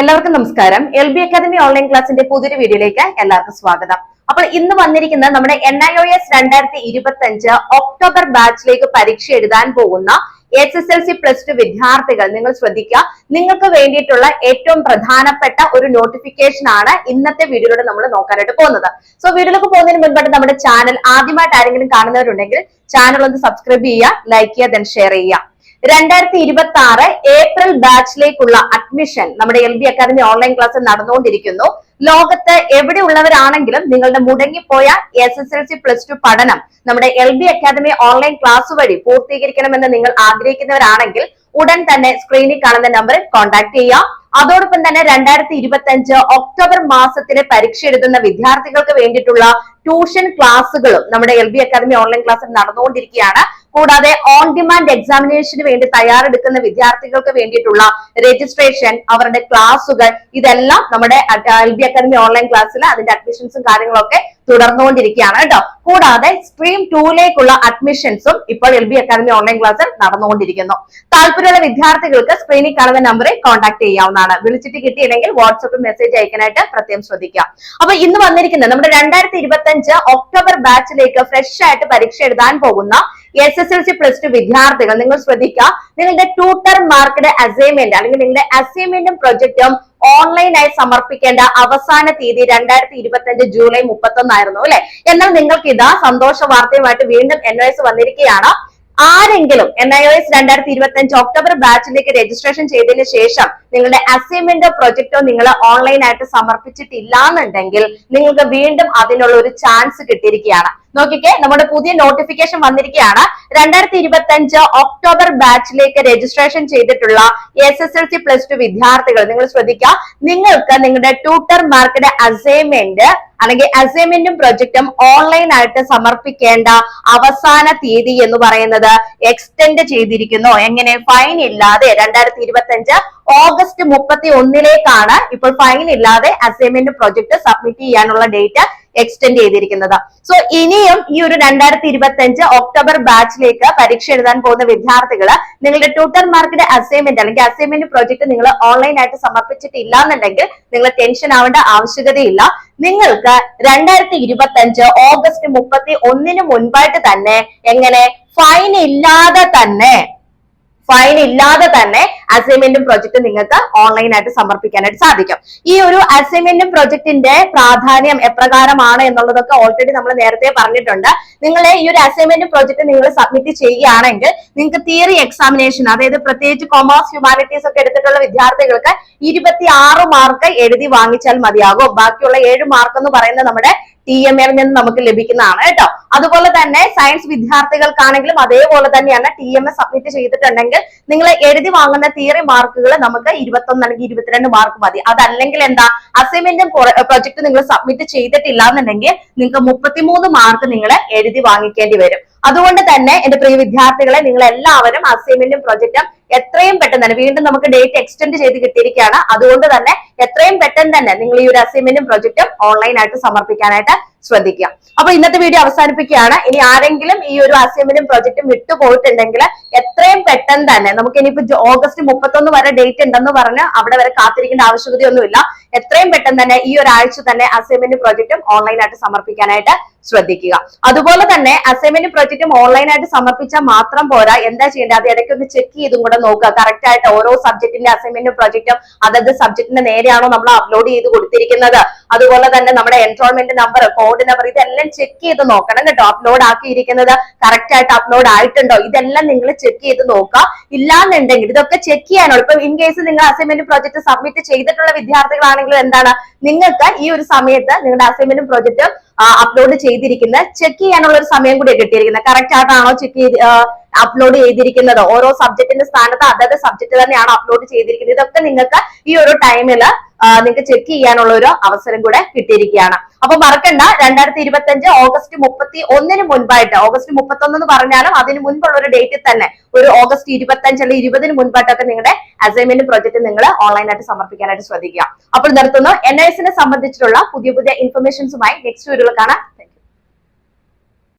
എല്ലാവർക്കും നമസ്കാരം. L B academy online ക്ലാസിന്റെ പുതിയൊരു വീഡിയോയിലേക്ക് എല്ലാവർക്കും സ്വാഗതം. അപ്പോൾ ഇന്ന് വന്നിരിക്കുന്നത് നമ്മുടെ എൻ ഐ ഒ എസ് രണ്ടായിരത്തി ഇരുപത്തി അഞ്ച് ഒക്ടോബർ ബാച്ചിലേക്ക് പരീക്ഷ എഴുതാൻ പോകുന്ന H S L C plus two വിദ്യാർത്ഥികൾ. നിങ്ങൾ ശ്രദ്ധിക്കുക. നിങ്ങൾക്ക് വേണ്ടിയിട്ടുള്ള ഏറ്റവും പ്രധാനപ്പെട്ട ഒരു നോട്ടിഫിക്കേഷൻ ആണ് ഇന്നത്തെ വീഡിയോയിലൂടെ നമ്മൾ നോക്കാനായിട്ട് പോകുന്നത്. സോ വീഡിയോയിലേക്ക് പോകുന്നതിന് മുൻപായിട്ട് നമ്മുടെ ചാനൽ ആദ്യമായിട്ട് ആരെങ്കിലും കാണുന്നവരുണ്ടെങ്കിൽ ചാനൽ ഒന്ന് സബ്സ്ക്രൈബ് ചെയ്യുക ലൈക്ക് ചെയ്യുക ദെൻ ഷെയർ ചെയ്യുക. രണ്ടായിരത്തി ഇരുപത്തി ആറ് ഏപ്രിൽ ബാച്ചിലേക്കുള്ള അഡ്മിഷൻ നമ്മുടെ L B academy online class നടന്നുകൊണ്ടിരിക്കുന്നു. ലോകത്ത് എവിടെയുള്ളവരാണെങ്കിലും നിങ്ങളുടെ മുടങ്ങിപ്പോയ S S L C plus two പഠനം നമ്മുടെ L B academy online class വഴി പൂർത്തീകരിക്കണമെന്ന് നിങ്ങൾ ആഗ്രഹിക്കുന്നവരാണെങ്കിൽ ഉടൻ തന്നെ സ്ക്രീനിൽ കാണുന്ന നമ്പറിൽ കോൺടാക്ട് ചെയ്യാം അതോടൊപ്പം തന്നെ രണ്ടായിരത്തി ഇരുപത്തി അഞ്ച് ഒക്ടോബർ മാസത്തിലെ പരീക്ഷ എഴുതുന്ന വിദ്യാർത്ഥികൾക്ക് വേണ്ടിയിട്ടുള്ള ട്യൂഷൻ ക്ലാസ്സുകളും നമ്മുടെ എൽ ബി അക്കാദമി ഓൺലൈൻ ക്ലാസ്സിൽ നടന്നുകൊണ്ടിരിക്കുകയാണ്. കൂടാതെ ഓൺ ഡിമാൻഡ് എക്സാമിനേഷന് വേണ്ടി തയ്യാറെടുക്കുന്ന വിദ്യാർത്ഥികൾക്ക് വേണ്ടിയിട്ടുള്ള രജിസ്ട്രേഷൻ അവരുടെ ക്ലാസുകൾ ഇതെല്ലാം നമ്മുടെ എൽ ബി അക്കാദമി ഓൺലൈൻ ക്ലാസ്സിൽ അതിന്റെ അഡ്മിഷൻസും കാര്യങ്ങളൊക്കെ തുടർന്നുകൊണ്ടിരിക്കുകയാണ് കേട്ടോ. കൂടാതെ സ്ട്രീം ടൂയിലേക്കുള്ള അഡ്മിഷൻസും ഇപ്പോൾ എൽ ബി അക്കാദമി ഓൺലൈൻ ക്ലാസ്സിൽ നടന്നുകൊണ്ടിരിക്കുന്നു. താല്പര്യമുള്ള വിദ്യാർത്ഥികൾക്ക് സ്ക്രീനിൽ കാണുന്ന നമ്പറിൽ കോൺടാക്ട് ചെയ്യാവുന്നതാണ്. വിളിച്ചിട്ട് കിട്ടിയില്ലെങ്കിൽ വാട്സപ്പിൽ മെസ്സേജ് അയക്കാനായിട്ട് പ്രത്യേകം ശ്രദ്ധിക്കുക. അപ്പൊ ഇന്ന് വന്നിരിക്കുന്നത് നമ്മുടെ രണ്ടായിരത്തി ഇരുപത്തി അഞ്ച് ഒക്ടോബർ ബാച്ചിലേക്ക് ഫ്രഷ് ആയിട്ട് പരീക്ഷ എഴുതാൻ പോകുന്ന S S L C plus two വിദ്യാർത്ഥികൾ. നിങ്ങൾ ശ്രദ്ധിക്കുക നിങ്ങളുടെ ട്യൂട്ടർ മാർക്കിന്റെ അസൈൻമെന്റ് അല്ലെങ്കിൽ നിങ്ങളുടെ അസൈൻമെന്റും പ്രൊജക്റ്റും ഓൺലൈനായി സമർപ്പിക്കേണ്ട അവസാന തീയതി രണ്ടായിരത്തി ഇരുപത്തി അഞ്ച് ജൂലൈ മുപ്പത്തി ഒന്നായിരുന്നു അല്ലെ? എന്നാൽ നിങ്ങൾക്ക് ഇതാ സന്തോഷ വാർത്തയുമായിട്ട് വീണ്ടും എൻ എസ് വന്നിരിക്കുകയാണ്. ആരെങ്കിലും എൻ ഐ ഒ എസ് രണ്ടായിരത്തി ഇരുപത്തി അഞ്ച് ഒക്ടോബർ ബാച്ചിലേക്ക് രജിസ്ട്രേഷൻ ചെയ്തതിന് ശേഷം നിങ്ങളുടെ അസൈൻമെന്റോ പ്രൊജക്റ്റോ നിങ്ങൾ ഓൺലൈനായിട്ട് സമർപ്പിച്ചിട്ടില്ല എന്നുണ്ടെങ്കിൽ നിങ്ങൾക്ക് വീണ്ടും അതിനുള്ള ഒരു ചാൻസ് കിട്ടിയിരിക്കുകയാണ്. നോക്കിക്കേ നമ്മുടെ പുതിയ നോട്ടിഫിക്കേഷൻ വന്നിരിക്കുകയാണ്. രണ്ടായിരത്തി ഇരുപത്തി അഞ്ച് ഒക്ടോബർ ബാച്ചിലേക്ക് രജിസ്ട്രേഷൻ ചെയ്തിട്ടുള്ള S S L C plus two വിദ്യാർത്ഥികൾ നിങ്ങൾ ശ്രദ്ധിക്കുക. നിങ്ങൾക്ക് നിങ്ങളുടെ ട്യൂട്ടർ മാർക്കിന്റെ അസൈൻമെന്റ് അല്ലെങ്കിൽ അസൈൻമെന്റും പ്രൊജക്റ്റും ഓൺലൈൻ ആയിട്ട് സമർപ്പിക്കേണ്ട അവസാന തീയതി എന്ന് പറയുന്നത് എക്സ്റ്റെൻഡ് ചെയ്തിരിക്കുന്നു. എങ്ങനെ? ഫൈൻ ഇല്ലാതെ രണ്ടായിരത്തി ഇരുപത്തി അഞ്ച് ഓഗസ്റ്റ് മുപ്പത്തി ഒന്നിലേക്കാണ് ഇപ്പോൾ ഫൈൻ ഇല്ലാതെ അസൈൻമെന്റ് പ്രൊജക്ട് സബ്മിറ്റ് ചെയ്യാനുള്ള ഡേറ്റ് എക്സ്റ്റെൻഡ് ചെയ്തിരിക്കുന്നത്. സോ ഇനിയും ഈ ഒരു രണ്ടായിരത്തി ഇരുപത്തി അഞ്ച് ഒക്ടോബർ ബാച്ചിലേക്ക് പരീക്ഷ എഴുതാൻ പോകുന്ന വിദ്യാർത്ഥികൾ നിങ്ങളുടെ ട്യൂട്ടർ മാർക്കിന്റെ അസൈൻമെന്റ് അല്ലെങ്കിൽ അസൈൻമെന്റ് പ്രോജക്ട് നിങ്ങൾ ഓൺലൈൻ ആയിട്ട് സമർപ്പിച്ചിട്ടില്ല എന്നുണ്ടെങ്കിൽ നിങ്ങൾ ടെൻഷൻ ആവേണ്ട ആവശ്യകതയില്ല. നിങ്ങൾക്ക് രണ്ടായിരത്തി ഇരുപത്തി അഞ്ച് ഓഗസ്റ്റ് മുപ്പത്തി ഒന്നിന് മുൻപായിട്ട് തന്നെ എങ്ങനെ ഫൈൻ ഇല്ലാതെ തന്നെ ഫൈൻ ഇല്ലാതെ തന്നെ അസൈൻമെന്റും പ്രൊജക്റ്റും നിങ്ങൾക്ക് ഓൺലൈൻ ആയിട്ട് സമർപ്പിക്കാനായിട്ട് സാധിക്കും. ഈ ഒരു അസൈൻമെന്റും പ്രൊജക്ടിന്റെ പ്രാധാന്യം എപ്രകാരമാണ് എന്നുള്ളതൊക്കെ ഓൾറെഡി നമ്മൾ നേരത്തെ പറഞ്ഞിട്ടുണ്ട്. നിങ്ങൾ ഈ ഒരു അസൈൻമെന്റ് പ്രൊജക്ട് നിങ്ങൾ സബ്മിറ്റ് ചെയ്യുകയാണെങ്കിൽ നിങ്ങൾക്ക് തിയറി എക്സാമിനേഷൻ അതായത് പ്രത്യേകിച്ച് കൊമേഴ്സ് ഹ്യൂമാനിറ്റീസ് ഒക്കെ എടുത്തിട്ടുള്ള വിദ്യാർത്ഥികൾക്ക് ഇരുപത്തി ആറ് മാർക്ക് എഴുതി വാങ്ങിച്ചാൽ മതിയാകും. ബാക്കിയുള്ള ഏഴ് മാർക്ക് എന്ന് പറയുന്നത് നമ്മുടെ ടി എം എൽ നിന്ന് നമുക്ക് ലഭിക്കുന്നതാണ് കേട്ടോ. അതുപോലെ തന്നെ സയൻസ് വിദ്യാർത്ഥികൾക്കാണെങ്കിലും അതേപോലെ തന്നെയാണ് ടി എം എ സബ്മിറ്റ് ചെയ്തിട്ടുണ്ടെങ്കിൽ നിങ്ങൾ എഴുതി വാങ്ങുന്ന തിയറി മാർക്കുകൾ നമുക്ക് ഇരുപത്തൊന്ന് അല്ലെങ്കിൽ ഇരുപത്തിരണ്ട് മാർക്ക് മതി. അതല്ലെങ്കിൽ എന്താ അസൈൻമെന്റും പ്രൊജക്ട് നിങ്ങൾ സബ്മിറ്റ് ചെയ്തിട്ടില്ല എന്നുണ്ടെങ്കിൽ നിങ്ങൾക്ക് മുപ്പത്തിമൂന്ന് മാർക്ക് നിങ്ങൾ എഴുതി വാങ്ങിക്കേണ്ടി വരും. അതുകൊണ്ട് തന്നെ എന്റെ പ്രിയ വിദ്യാർത്ഥികളെ നിങ്ങൾ എല്ലാവരും അസൈൻമെന്റും പ്രൊജക്റ്റും എത്രയും പെട്ടെന്ന് തന്നെ വീണ്ടും നമുക്ക് ഡേറ്റ് എക്സ്റ്റെൻഡ് ചെയ്ത് കിട്ടിയിരിക്കുകയാണ്. അതുകൊണ്ട് തന്നെ എത്രയും പെട്ടെന്ന് തന്നെ നിങ്ങൾ ഈ ഒരു അസൈൻമെന്റും പ്രൊജക്റ്റും ഓൺലൈൻ ആയിട്ട് സമർപ്പിക്കാനായിട്ട് ശ്രദ്ധിക്കുക. അപ്പൊ ഇന്നത്തെ വീഡിയോ അവസാനിപ്പിക്കുകയാണ്. ഇനി ആരെങ്കിലും ഈ ഒരു അസൈൻമെന്റും പ്രൊജക്റ്റും വിട്ടുപോയിട്ടുണ്ടെങ്കിൽ എത്രയും പെട്ടെന്ന് തന്നെ നമുക്ക് ഇനിയിപ്പോ ഓഗസ്റ്റ് മുപ്പത്തൊന്ന് വരെ ഡേറ്റ് ഉണ്ടെന്ന് പറഞ്ഞ് അവിടെ വരെ കാത്തിരിക്കേണ്ട ആവശ്യകതയൊന്നുമില്ല. എത്രയും പെട്ടെന്ന് തന്നെ ഈ ഒരാഴ്ച തന്നെ അസൈൻമെന്റും പ്രൊജക്റ്റും ഓൺലൈൻ ആയിട്ട് സമർപ്പിക്കാനായിട്ട് ശ്രദ്ധിക്കുക. അതുപോലെ തന്നെ അസൈൻമെന്റ് പ്രൊജക്റ്റും ഓൺലൈൻ ആയിട്ട് സമർപ്പിച്ചാൽ മാത്രം പോരാ. എന്താ ചെയ്യേണ്ടത്? അത് ഇടയ്ക്ക് ഒന്ന് ചെക്ക് ചെയ്തും കൂടെ നോക്കുക. കറക്റ്റ് ആയിട്ട് ഓരോ സബ്ജക്റ്റിന്റെ അസൈൻമെന്റും പ്രൊജക്റ്റും അതത് സബ്ജക്റ്റിന്റെ നേരെയാണോ നമ്മൾ അപ്ലോഡ് ചെയ്ത് കൊടുത്തിരിക്കുന്നത്. അതുപോലെ തന്നെ നമ്മുടെ എൻറോൾമെന്റ് നമ്പർ കോഡ് നമ്പർ ഇതെല്ലാം ചെക്ക് ചെയ്ത് നോക്കണം കേട്ടോ. അപ്ലോഡ് ആക്കിയിരിക്കുന്നത് കറക്റ്റ് ആയിട്ട് അപ്ലോഡ് ആയിട്ടുണ്ടോ? ഇതെല്ലാം നിങ്ങൾ ചെക്ക് ചെയ്ത് നോക്കുക. ഇല്ലാന്നുണ്ടെങ്കിൽ ഇതൊക്കെ ചെക്ക് ചെയ്യാനോ ഇപ്പൊ ഇൻ കേസ് നിങ്ങൾ അസൈൻമെന്റ് പ്രോജക്ട് സബ്മിറ്റ് ചെയ്തിട്ടുള്ള വിദ്യാർത്ഥികളാണെങ്കിൽ എന്താണ്? നിങ്ങൾക്ക് ഈ ഒരു സമയത്ത് നിങ്ങളുടെ അസൈൻമെന്റും പ്രോജക്റ്റും അപ്ലോഡ് ചെയ്തിരിക്കുന്നത് ചെക്ക് ചെയ്യാനുള്ള ഒരു സമയം കൂടി കിട്ടിയിരിക്കുന്നത്. കറക്റ്റ് ആയിട്ടാണോ ചെക്ക് ചെയ്ത് അപ്ലോഡ് ചെയ്തിരിക്കുന്നത്? ഓരോ സബ്ജക്റ്റിന്റെ സ്ഥാനത്ത് അതത് സബ്ജക്ട് തന്നെയാണ് അപ്ലോഡ് ചെയ്തിരിക്കുന്നത്. ഇതൊക്കെ നിങ്ങൾക്ക് ഈ ഒരു ടൈമിൽ നിങ്ങൾക്ക് ചെക്ക് ചെയ്യാനുള്ള ഒരു അവസരം കൂടെ കിട്ടിയിരിക്കുകയാണ്. അപ്പൊ മറക്കണ്ട രണ്ടായിരത്തി ഇരുപത്തി അഞ്ച് ഓഗസ്റ്റ് മുപ്പത്തി ഒന്നിന് മുൻപായിട്ട് ഓഗസ്റ്റ് മുപ്പത്തി ഒന്ന് എന്ന് പറഞ്ഞാലും അതിന് മുൻപുള്ള ഒരു ഡേറ്റിൽ തന്നെ. ഒരു ഓഗസ്റ്റ് ഇരുപത്തി അഞ്ച് അല്ലെങ്കിൽ ഇരുപതിന് മുൻപായിട്ടൊക്കെ നിങ്ങളുടെ അസൈൻമെന്റ് പ്രോജക്റ്റ് നിങ്ങൾ ഓൺലൈനായിട്ട് സമർപ്പിക്കാനായിട്ട് ശ്രദ്ധിക്കുക. അപ്പോൾ നിർത്തുന്നു. എൻ ഐ എസിനെ സംബന്ധിച്ചിട്ടുള്ള പുതിയ പുതിയ ഇൻഫർമേഷൻസുമായി നെക്സ്റ്റ് വീഡിയോയിൽ കാണാം.